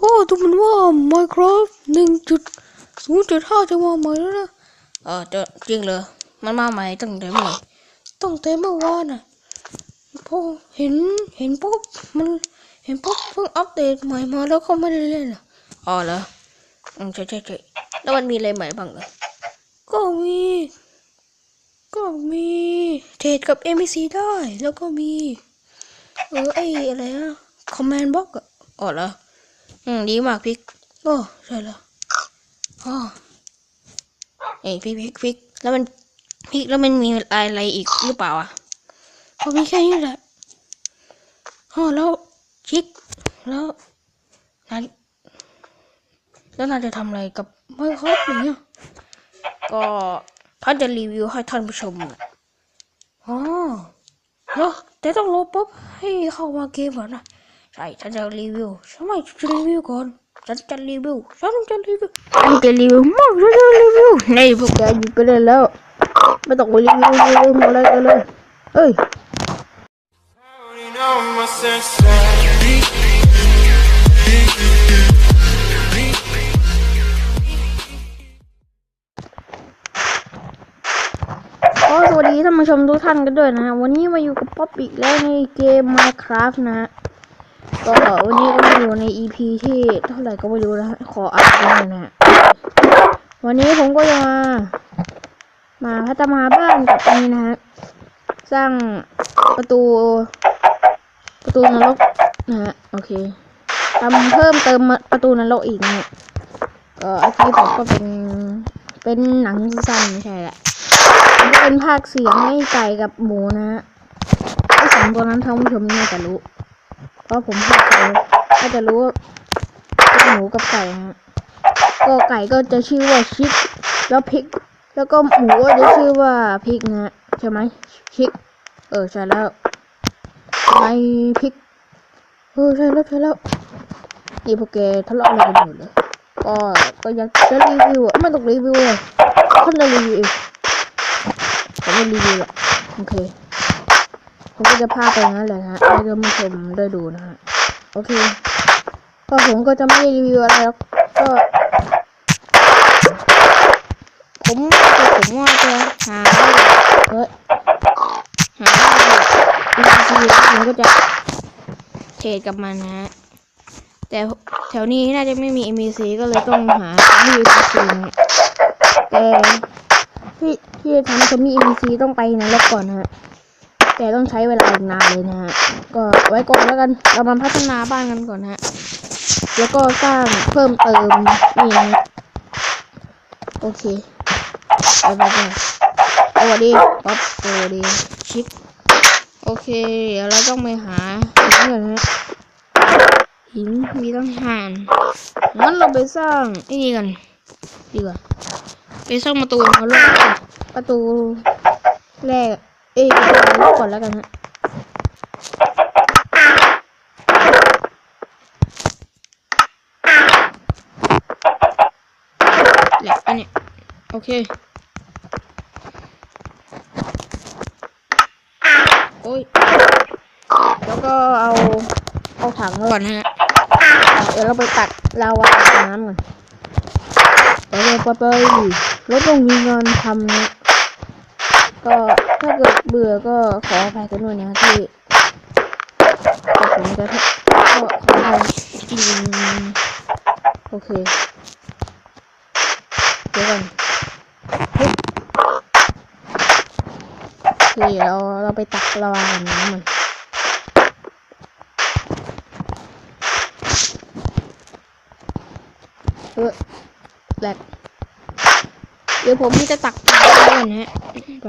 โอ้ดูมันว่า Minecraft หนึ่งจุดศูนย์จุดห้าจะมาใหม่แล้วนะ เออจะจริงเหรอมันมาใหม่ตั้งแต่เมื่อไหร่ตั้งแต่เมื่อวานน่ะพอเห็นเห็นปุ๊บมันเห็นปุ๊บเพิ่งอัปเดตใหม่มาแล้วเขาไม่ได้เล่นอะอ๋อเหรออืมใช่ใช่ใช่แล้วมันมีอะไรใหม่บ้างเหรอก็มี ก็มีเทรดกับ NPC ได้ แล้วก็มี เออไออะไรนะคอมแมนด์บล็อกอะอ๋อเหรอ อืมดีมากพิก โอ้ใช่แล้วอ๋อเอ้ยพิกพิกพิกแล้วมันพิกแล้วมันมีอะไรอีกหรือเปล่าอะพอมีแค่นี้แหละอ๋อแล้วชิคแล้วนายแล้วนายจะทำอะไรกับไมครบอย่างเงี้ยก็ท่านจะรีวิวให้ท่านผู้ชมอ๋อแล้วแต่ต้องรอปุ๊บให้เข้ามาเกมก่อนนะ ใช่ฉันจะรีวิวทำไมจะรีวิวก่อนฉันจะรีวิวฉันจะรีวิวฉันจะรีวิวมากฉันจะรีวิวในพวกแกหยุดไปเลยแล้วไม่ต้องไปรีวิวรีวิวมดเลยกันเลยเอ้ย ก็สวัสดีท่านผู้ชมทุกท่านกันด้วยนะฮะวันนี้มาอยู่กับป๊อปอีกแล้วในเกม Minecraft นะ ก็วันนี้ก็มาอยู่ใน EP ที่เท่าไหร่ก็ไม่รู้นะฮะขออัดหน่อยนะฮะวันนี้ผมก็จะมา มาพัฒนาบ้านกับอันนี้นะฮะสร้างประตู ประตูนรกนะฮะโอเคทำเพิ่มเติมประตูนรกอีกนะฮะก็อาชีพผมก็เป็นเป็นหนังสั้นไม่ใช่แหละเป็นภาคเสียงให้ไก่กับหมูนะฮะไอสองตัวนั้นท่านผู้ชมน่าจะรู้ เพราะผมพูดไปก็จะรู้เป็นหมูกับไก่ฮะก็ไก่ก็จะชื่อว่าชิคแล้วพริก แล้วก็หมูก็จะชื่อว่าพริกนะใช่ไหมชิคเออใช่แล้วไก่พริกเออใช่แล้วใช่แล้วนี่พวกแกทะเลาะอะไรกันอยู่เลยก็ก็อยากจะรีวิวอะไม่ต้องรีวิวเลยท่านจะรีวิวองผมไม่รีวิวหรอกโอเค ผมก็จะพาไปงั้นแหละฮะให้ท่านผู้ชมได้ดูนะฮะ โอเค ก็ผมก็จะไม่รีวิวอะไรแล้วก็ ผมผมว่าจะหาเฮ้ยหาอินซีแล้วผมก็จะเทรดกับมันนะฮะ แต่แถวนี้น่าจะไม่มี NPC ก็เลยต้องหาที่ NPC นแต่ที่ที่จะทำจะมี NPC ต้องไปนรกก่อนนะฮะ แต่ต้องใช้เวลาอีกนานเลยนะฮะ ก็ไว้ก่อนแล้วกัน เรามาพัฒนาบ้านกันก่อนฮะ แล้วก็สร้างเพิ่มเติมนี่นะโอเค ไปไปไปสวัสดีป๊อปสวัสดีชิป โอเค เดี๋ยวเราต้องไปหาหินก่อนฮะ หินมีต้องห่านงั้นเราไปสร้างไอ้นี่กันดีกว่าไปสร้างประตูมาลกประตูแรก อ้ยประตูนรกก่อนแล้วกันฮะแหละอันนี้โอเค โอ้ย แล้วก็เอา เอาถังก่อนฮะ เดี๋ยวเราไปตักลาวาน้ำก่อนเดี๋ยไปไปแล้วต้องมีเงานทำนะก็ ถ้าเกิดเบื่อก็ขออภัยกันด้วยนะที่แต่ผมจะก็ขออภัยจริงโอเคเดี๋ยวก่อนฮึบโอเคเราเราไปตักลาวากับน้ำมันเออแหลกเดี๋ยวผมจะตักลาวาก่อนนะฮะไป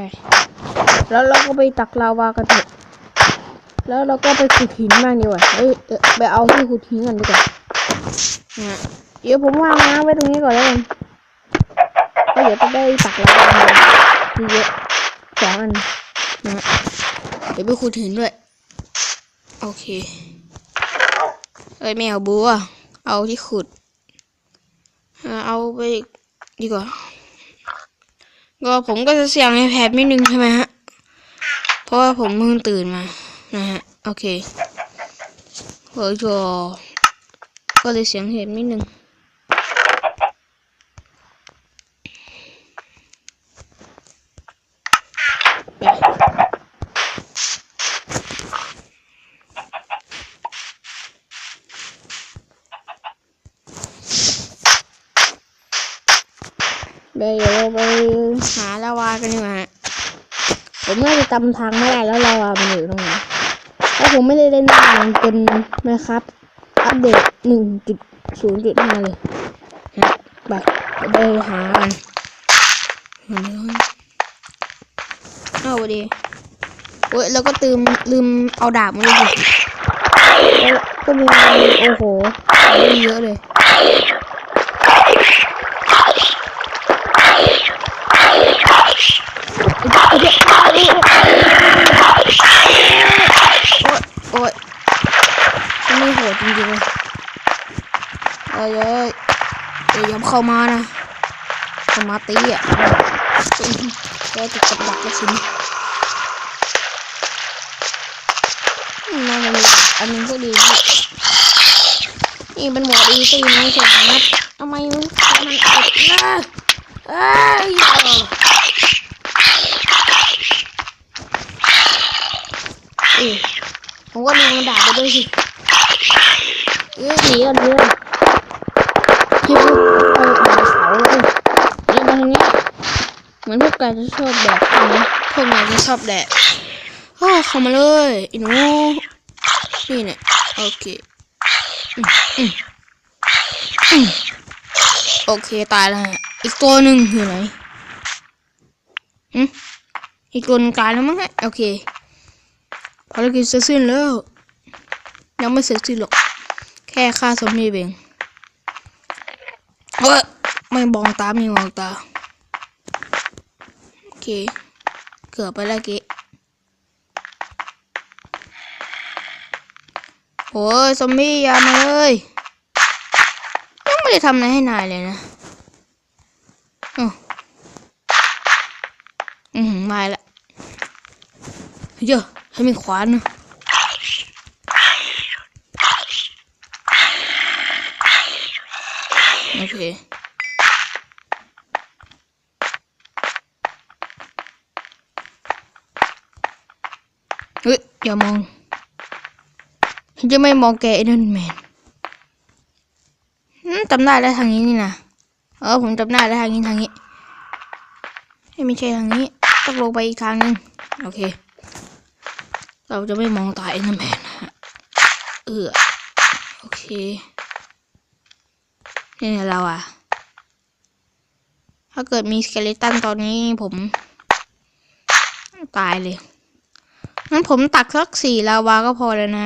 แล้วเราก็ไปตักลาวากันเถอะแล้วเราก็ไปขุดหินบ้างดีกว่าเอ้ยเออไปเอาที่ขุดหินกันดีกว่านะเดี๋ยวผมวางน้ำไว้ตรงนี้ก่อนแล้วกันแล้วเดี๋ยวจะได้ตักลาวาทีเยอะสองอันนะเดี๋ยวไปขุดหินด้วย โอเคเอ้ยไม่เอาบัว เอาที่ขุดเอาไปดีกว่าก็ผมก็จะเสี่ยงในแพดนิดนึงใช่ไหมฮะ ราะว่าผมเพิ่งตื่นมา นะฮะ โอเคเฮ้ยจอก็เลยเสียงเห็นนิดนึง เดี๋ยวเราไปหาลาวากันดีกว่าฮะผมน่า จะจำทางไม่ได้แล้วลาวามันอยู่ตรงไหนแล้วผมไม่ได้เล่นนานจนนะครับ อัปเดตหนึ่งจุดศูนย์จุดห้าเลยฮะไปไปหากันเอาดีเว้ยแล้วก็ตืมลืมเอาดาบมาด้วยสิแล้วก็มีโอ้โหเยอะเลย โอ๊ยฉันไม่โหดจริงๆเลยเอ้ยเอ้ย เข้ามานะเข้ามาตีอะแกจะกับดักแล้วสินะน่าจะมีอันนึงก็ดีนี่เป็นหมวดอีซี่นะเสร็จนะทำไมมันมันอดนะเอ้ยผมก็ลืมกระดาไปด้วยสิเอ้ยหนีกันเพื่อนที่พวกไปผ่านเสาเลยเรื่องมาทางเนี้ยเหมือนพว กแกจะชอบแดดใช่ไหมพวกนายจะชอบแดดอ้าเข้ามาเลยอ้หนูนี่เนี่ยโอเคโอเคตายแล้วอีกตัวหนึ่งอยู่ไหนอืมอีกตัวนึงตายแล้วมั้งฮะโอเคภารกิจเสร็จสิ้นแล้ว ยังไม่เสร็จสิ้นหรอก แค่ฆ่าซอมบี้เองเฮ้ยไม่มองตาไม่มองตา เค เกือบไปแล้วเกะโอ้ยซอมบี้ยามาเลยยังไม่ได้ทำอะไรให้นายเลยนะอืมมาละเยอะให้มีขวานนะ โอเค เฮ้ย อย่ามอง ฉันจะไม่มองแกเอเดนแมนจำได้แล้วทางนี้นี่นะเออผมจำได้แล้วทางนี้ทางนี้ไม่ใช่ทางนี้ต้องลงไปอีกทางหนึงโอเค เราจะไม่มองตายเอเดนแมนนะฮะเออโอเคนี่เราอะถ้าเกิดมีสเกเลตันตอนนี้ผม ตายเลย งั้นผมตักสักสี่ลาวาก็พอแล้วนะ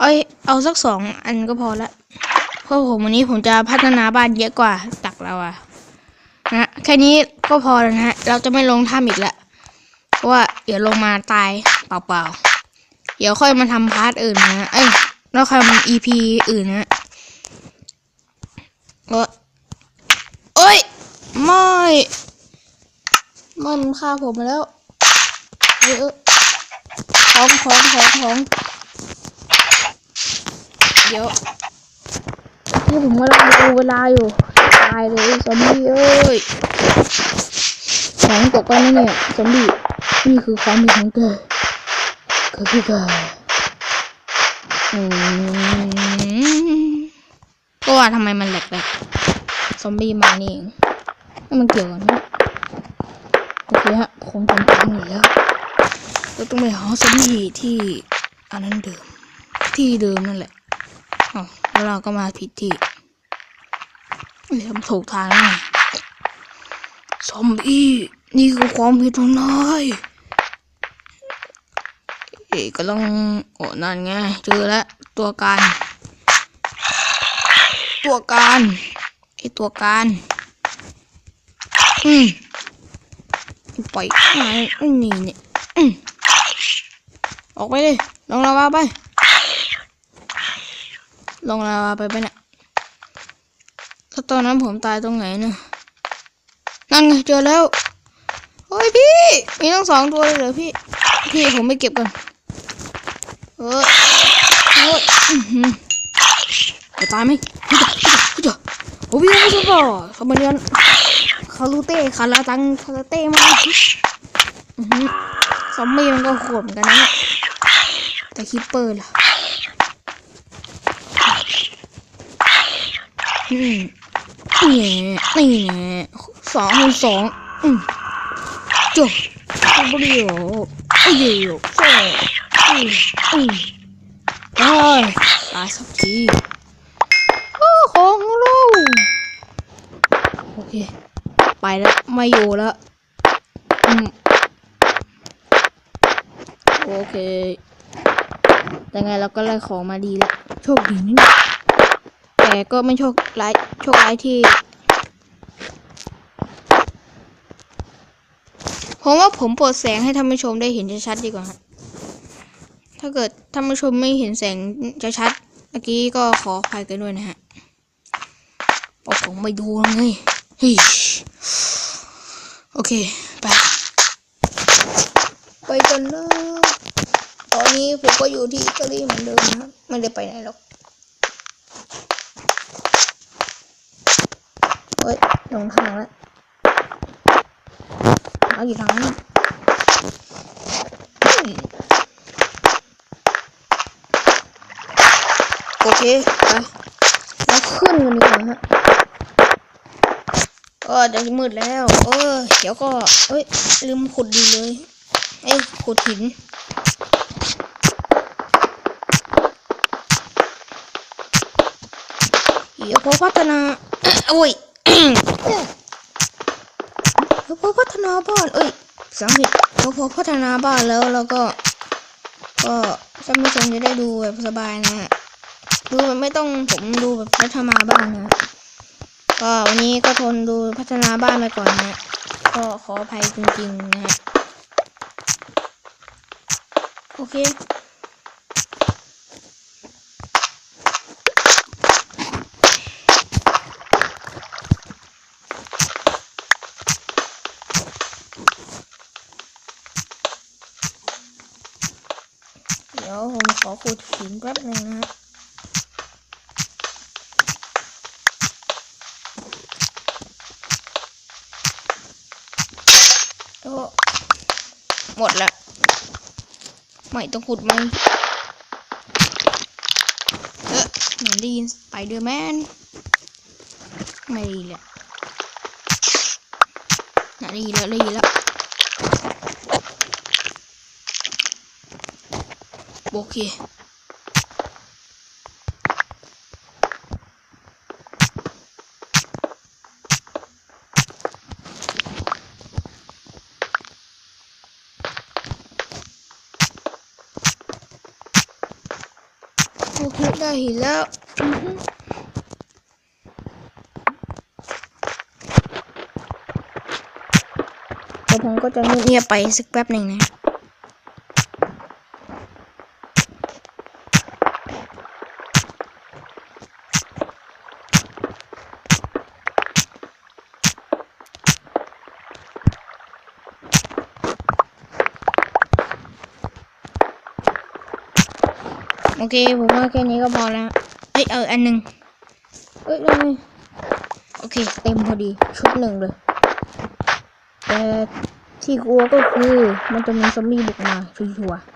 เอ้ย เอาสักสองอันก็พอละ เพราะผมวันนี้ผมจะพัฒนาบ้านเยอะกว่าตักลาวานะแค่นี้ก็พอแล้วนะเราจะไม่ลงถ้ำอีกละ เพราะว่าเดี๋ยวลงมาตายเปล่าๆ เดี๋ยวค่อยมาทำพาร์ทอื่นนะ เอ้ยแล้วค่อยมา EP อื่นนะฮะเอ้ย ไม่ มันฆ่าผมมาแล้ว เออเออ ของของของของเดี๋ยวที่ผมกำลังดูเวลาอยู่ตายเลยซอมบี้เอ้ยของตกไปแล้วเนี่ยซอมบี้นี่คือความผิดของแกก็คือแกอืมก็ว่าทำไมมันแหลกๆซอมบี้มานี่เองแล้วมันเกี่ยวกันไหมโอเคฮะคงจำเป็นอยู่แล้ว เราต้องไปหาซอมบี้ที่อันนั้นเดิม ที่เดิมนั่นแหละอ๋อแล้วเราก็มาผิดที่เฮ้ยทำถูกทางแล้วไงซอมบี้นี่คือความผิดของนายเอ๋ก็ต้องโอ้นั่นไงเจอแล้วตัวการ ตัวการไอตัวการอืมปล่อยนายไอ้นี่เนี่ยอืม ออกไปเลยลงลาวาไปลงลาวาไปไปเนี่ยถ้าตอนนั้นผมตายตรงไหนเนะนั่นไงเจอแล้วเฮ้ยพี่ มีทั้งสองตัวเลยเหรอพี่ พี่ผมไม่เก็บก่อนเออเออจะตายไหมเฮ้ยเฮ้ยโอ้ยไม่ใช่ป่ะเขามาเรียนคารูเต้คาราตังคาราเต้มาซอมบี้มันก็โหดเหมือนกันนะ แต่คิปเปอร์ล่ะอืมเนี่แน่นี่แน่สองคูณสองอืมจบบุรีโอไอ้เดียวโซ่อืมอืมโอ้ยตายสักทีโอ้ของเราโอเค ไปแล้วไม่อยู่แล้ว อืม โอเค แต่ไงเราก็ไล่ของมาดีแล้วโชคดีนี่นะแต่ก็ไม่โชคร้ายโชคร้ายที่ ผมว่าผมเปิดแสงให้ท่านผู้ชมได้เห็นชัดๆดีกว่าฮะถ้าเกิดท่านผู้ชมไม่เห็นแสงจะชัดเมื่อกี้ก็ขออภัยกันด้วยนะฮะเพราะผมไม่ดูไงเฮ้ยโอเค ไป ไปกันเลย ตอนนี้ผมก็อยู่ที่อิตาลีเหมือนเดิมนะไม่ได้ไปไหนหรอกเฮ้ยลงทางแล้วเอากี่ทางแล้โอเคไปแล้วขึ้นกันดีกว่าฮะเออจะมืดแล้ว เออเดี๋ยวก็เอ้ยลืมขุดดีเลย เอ้ยขุดหิน เดี๋ยวพอพัฒนาโอ้ยแล้วพอพัฒนาบ้านเอ้ยสังเกตแล้วพอพัฒนาบ้านแล้วแล้วก็ ก็ท่านผู้ชมจะได้ดูแบบสบายนะฮะดูแบบไม่ต้องผมดูแบบพัฒนาบ้านนะก็วันนี้ก็ทนดูพัฒนาบ้านไปก่อนนะฮะก็ขออภัยจริงๆนะฮะโอเค เดี๋ยว ขอขุดหินแป๊บหนึ่งนะฮะโอ้หมดละไม่ต้องขุดไหมเออเหมือนได้ยินสไปเดอร์แมนไม่ด้ยินแหละน่าด้ยินแล้วด้ยินแล้ว โอ เค โอเค ได้เห็นแล้วอือผมก็จะเงียบๆไปสักแป๊บหนึ่งนะ โอเคผมว่าแค่นี้ก็พอแล้วเอ้ยเอออันหนึ่งเอ้ยโอเค เต็มพอดีชุดหนึ่งเลยแต่ที่กลัวก็คือมันจะมีซอมบี้บุกมาชัวร์ๆ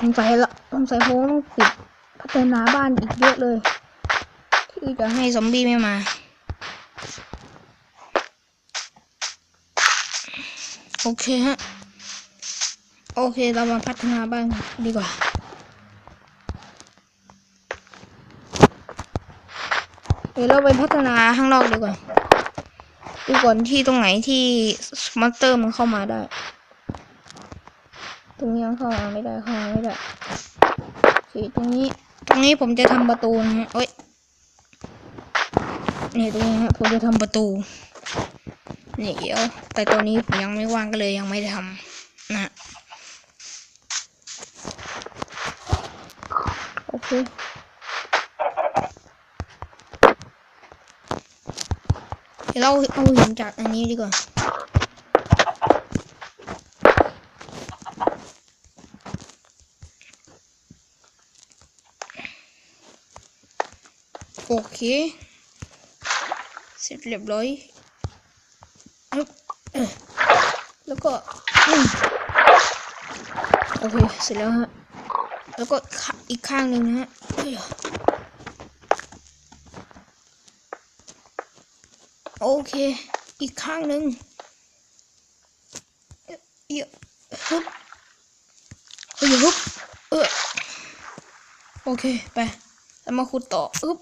สงสัยละสงสัยผมต้องปิดพัฒนาบ้านอีกเยอะเลย ที่จะให้ซอมบี้ไม่มาโอเคฮะ เคเรามาพัฒนาบ้านดีกว่า เดี๋ยวเราไปพัฒนาข้างนอกดีกว่าดูก่อนที่ตรงไหนที่มอนสเตอร์มันเข้ามาได้ ตรงนี้เข้ามาไม่ได้เข้ามาไม่ได้โอเคตรงนี้ ตรงนี้ผมจะทำประตูนะฮะเอ้ยนี่ตรงนี้ฮะผมจะทำประตูนี่เดี๋ยวแต่ตัวนี้ผมยังไม่ว่างก็เลยยังไม่ได้ทำนะฮะ โอเดี๋ยวเราเอาหินจากอันนี้ดีกว่าโอเค เสร็จเรียบร้อย แล้วก็ โอเค เสร็จแล้วฮะ แล้วก็อีกข้างหนึ่งนะฮะโอเค อีกข้างหนึ่งเอะเอะฮึบเอ้ยฮึบเออโอเค ไป แล้วมาขุดต่ออึ๊บ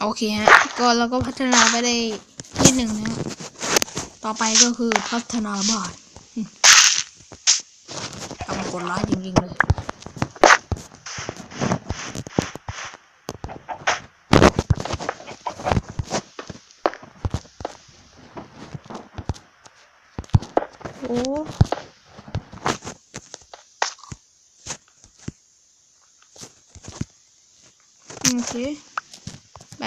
โอเคฮะ ก็เราก็พัฒนาไปได้นิดหนึ่งนะ ต่อไปก็คือพัฒนาบ้านอืมทำคนร้ายจริงๆเลย ซื้อไป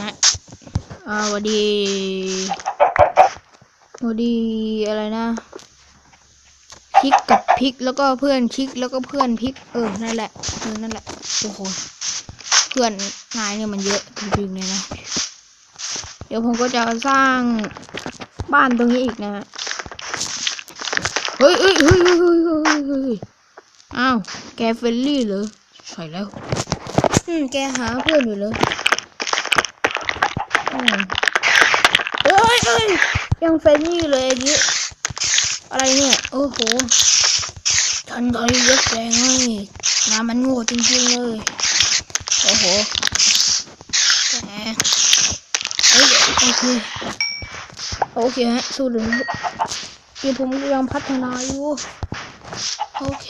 นะอ่าวันดีวันดีอะไรนะพิกกับพิกแล้วก็เพื่อนพิกแล้วก็เพื่อนพิกเออนั่นแหละเออนั่นแหละโอ้โหเพื่อนนายเนี่ยมันเยอะจริงๆเลยนะ เดี๋ยวผมก็จะสร้างบ้านตรงนี้อีกนะฮะเฮ้ยเฮ้ยเฮ้ยเฮ้ยเฮ้ยอ้าวแกเฟลลี่เหรอใช่แล้ว อืม แกหาเพื่อนอยู่เลยเอ้ยเอ้ยยังเฟรนลี่เลยอันนี้อะไรเนี่ย โอ้โห ฉันไทยยกแรงให้งานมันโง่จริงๆเลย โอ้โหแหมเอ้ยโอเค โอเคฮะ สู้เลยเดี๋ยวผมยังพัฒนาอยู่ โอเค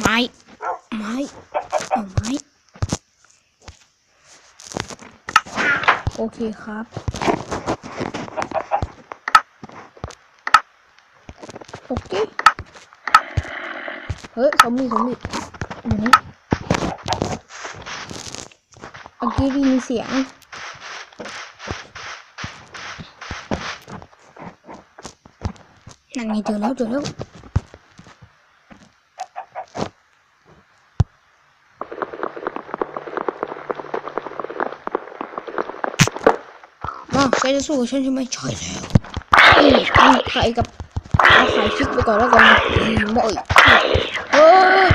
ไม้ ไม้เอาไม้โอเคครับ โอเค เฮ้ยซอมบี้ซอมบี้อยู่นี่เมื่อกี้ได้ยินเสียงนั่นไงเจอแล้วเจอแล้ว มาแก จะสู้กับฉันใช่ไหมใช่แล้วอืมเอาไข่กับเอาไข่คิดไปก่อนแล้วกันมบ่อยเฮ้ย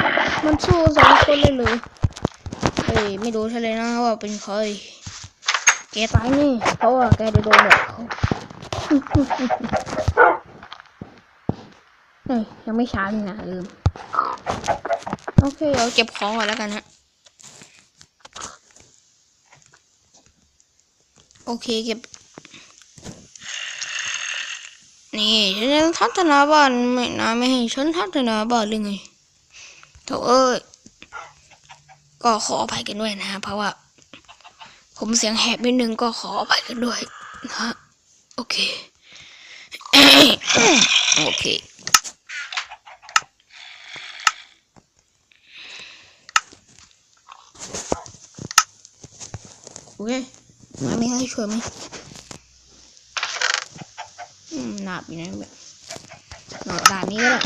มันสู้สองคนเลยเลยเฮ้ยไม่รู้ใช่เลยนะว่าเป็นใครแกตายนี่เพราะว่าแกได้โดนแบบเขาเฮ้ยยังไม่ช้าเลยนะลืมโอเคเดี๋ยวเก็บของก่อนแล้วกันฮะโอเคเก็บ นี่ฉันพัฒนาบ้านไม่นะไม่ให้ฉันพัฒนาบ้านเลยไงโถเอ้ยก็ขออภัยกันด้วยนะเพราะว่า ผมเสียงแหบนิดนึงก็ขออภัยกันด้วยนะโอเคโอเคโอเคมาไม่ให้ช่วยไหม หนาบอยู่นะแบบหนาบด่านนี้ก็ได้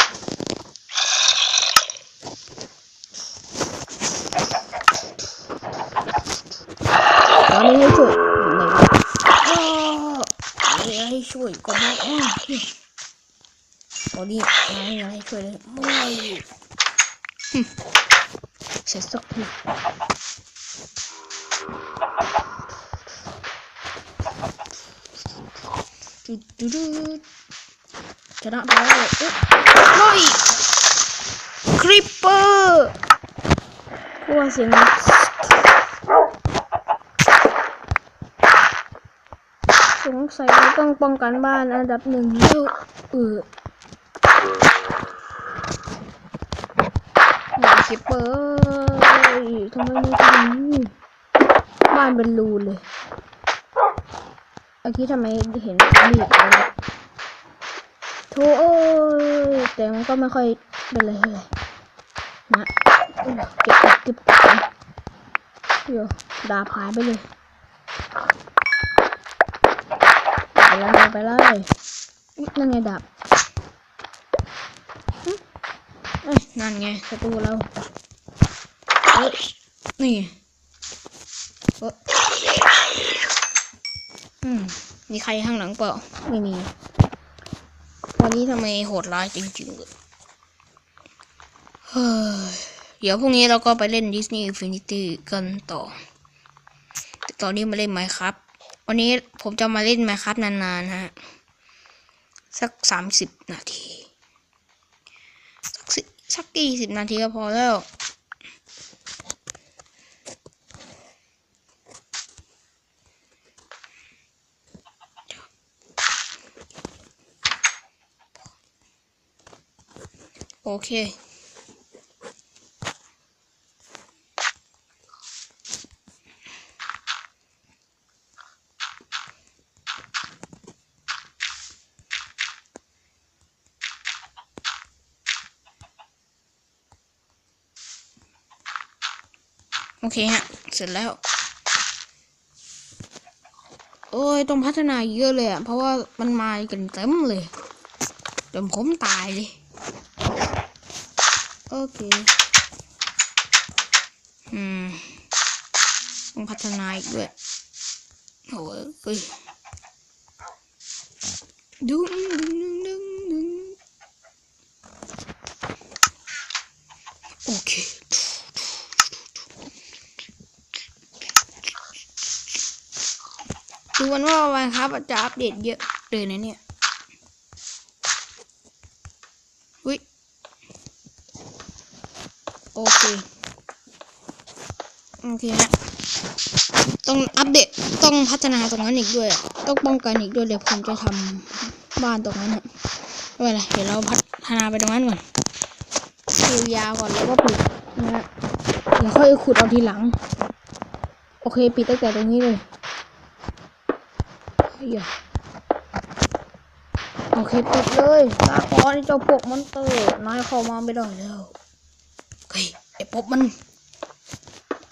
ตอนนี้ให้ช่วยไหนวะอ้าวไม่ให้ช่วยก็ไม่อ้ตอนนี้ไม่ให้ช่วยเลยไม่หึเสร็จสักทีดูดูดู ชนะไปแล้วเอ๊ะเฮ้ยคริปเปอร์กลัวเสียงสงสัยเราต้องป้องกันบ้านอันดับหนึ่งแล้วเอออย่าคริปเปอร์ทำไมไม่ทำอย่างนี้บ้านเป็นรูเลยเมื่อกี้ทำไมเห็นมบี้อะไร โอ้ยแต่มันก็ไม่ค่อยเป็นไรเท่าไหร่นะเก็บเก็บเก็บเดี๋ยวดาบหายไปเลยไปเลยไปเลยอุ๊ยนั่นไงดาบนั่นไงศัตรูเราเอ้ยนี่เอ้ยอืมมีใครข้างหลังเปล่าไม่มี นี้ทำไมโหดร้ายจริงๆเลยเฮ้ยเดี๋ยวพรุ่งนี้เราก็ไปเล่น Disney Infinity กันต่อ แต่ตอนนี้มาเล่นไหมครับ วันนี้ผมจะมาเล่นไหมครับนานๆฮะ สักสามสิบนาที สักสิสักกี่สิบนาทีก็พอแล้ว โอเค โอเคฮะ เสร็จแล้ว โอ้ยต้องพัฒนาเยอะเลยอะ เพราะว่ามันมากันเต็มเลยจนผมตายเลย โอเคอืมต้องพัฒนาอีกด้วยโอ้ยเฮ้ยดึงดึงดึงดึงโอเคดูวันว่าวันครับจะอัปเดตเยอะเลยนะเนี่ย โอเคโอเคฮะต้องอัปเดตต้องพัฒนาตรงนั้นอีกด้วย ต้องป้องกันอีกด้วยเดี๋ยวผมจะทำบ้านตรงนั้นฮะไม่เป็นไรเดี๋ยวเราพัฒนาไปตรงนั้นก่อนคิวยาวก่อนแล้วก็ปิดนะฮะเดี๋ยวค่อยขุดเอาทีหลัง โอเคปิดตั้งแต่ตรงนี้เลยเฮ้ยโอเคปิดเลยลาก่อนไอ้เจ้าพวกมอนเตอร์นายเข้ามาไม่ได้แล้ว ฮ้ยไอ้พบมัน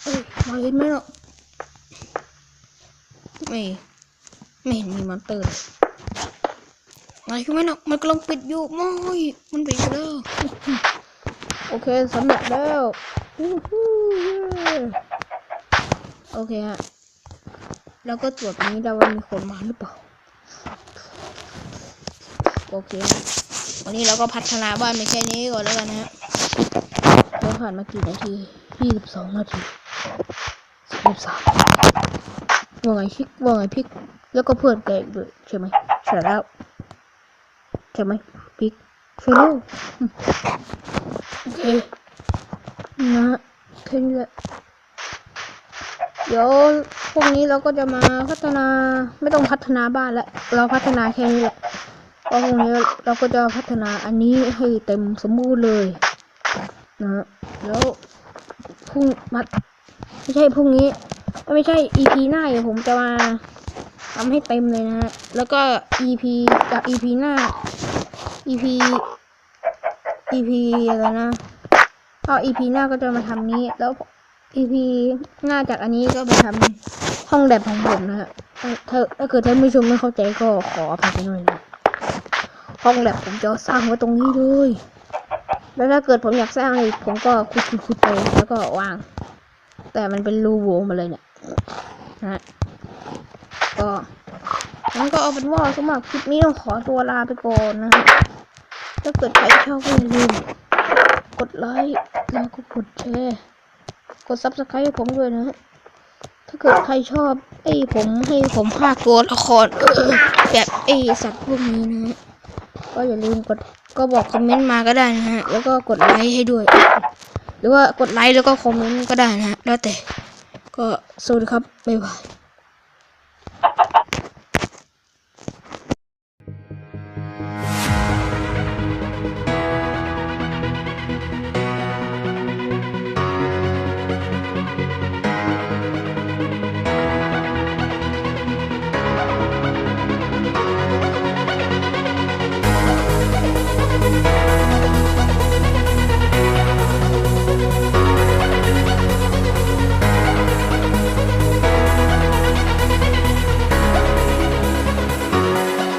เอ้ยมาเห็นไหมเนาะไม่ไม่เห็นมีมอนเตอร์เลยอะไรขึ้นไหมเนาะมันกำลังปิดอยู่ไม่มันปิดอยู่แล้วโอเคสำเร็จแล้วโอเคฮะแล้วก็ตรวจนี้ได้ว่ามีคนมาหรือเปล่าโอเคฮะวันนี้เราก็พัฒนาบ้านไปแค่นี้ก่อนแล้วกันนะฮะ เดี๋ยวผ่านมากี่นาทียี่สิบสองนาทีสิบสามว่าไงพิกว่าไงพิก แล้วก็เพื่อนแกด้วยใช่ไหมใช่แล้วใช่ไหมพิกใช่แล้วโอเคนะแค่นี้แหละเดี๋ยวพวกนี้เราก็จะมาพัฒนาไม่ต้องพัฒนาบ้านแล้วเราพัฒนาแค่นี้แหละเพราะพวกนี้เราก็จะพัฒนาอันนี้ให้เต็มสมบูรณ์เลย นะฮะแล้วพรุ่งมาไม่ใช่พรุ่งนี้ ไม่ใช่ EP หน้าเดี๋ยวผมจะมาทำให้เต็มเลยนะฮะ แล้วก็ EP จาก EP หน้า EP EP อะไรนะ ก็ EP หน้าก็จะมาทำนี้ แล้ว EP หน้าจากอันนี้ก็ไปทำห้องแลบของผมนะฮะถ้าถ้าเกิดท่านผู้ชมไม่เข้าใจก็ขออภัยไปหน่อยนะห้องแลบผมจะสร้างไว้ตรงนี้เลย แล้วถ้าเกิดผมอยากสร้างอีกผมก็ขุดขุดขุดไปแล้วก็วาง แต่มันเป็นรูโหว่มาเลยเนี่ยนะฮะก็งั้นก็เอาเป็นว่าสำหรับคลิปนี้ต้องขอตัวลาไปก่อนนะฮะถ้าเกิดใครชอบก็อย่าลืมกดไลค์แล้วก็กดแชร์กดซับสไครต์ให้ผมด้วยนะฮะถ้าเกิดใครชอบไอ้ผมให้ผมภาคตัวละครแบบไอ้สัตว์พวกนี้นะฮะก็อย่าลืมกด ก็บอกคอมเมนต์มาก็ได้นะฮะ แล้วก็กดไลค์ให้ด้วย หรือว่ากดไลค์แล้วก็คอมเมนต์ก็ได้นะฮะ แล้วแต่ ก็สวัสดีครับ บ๊ายบาย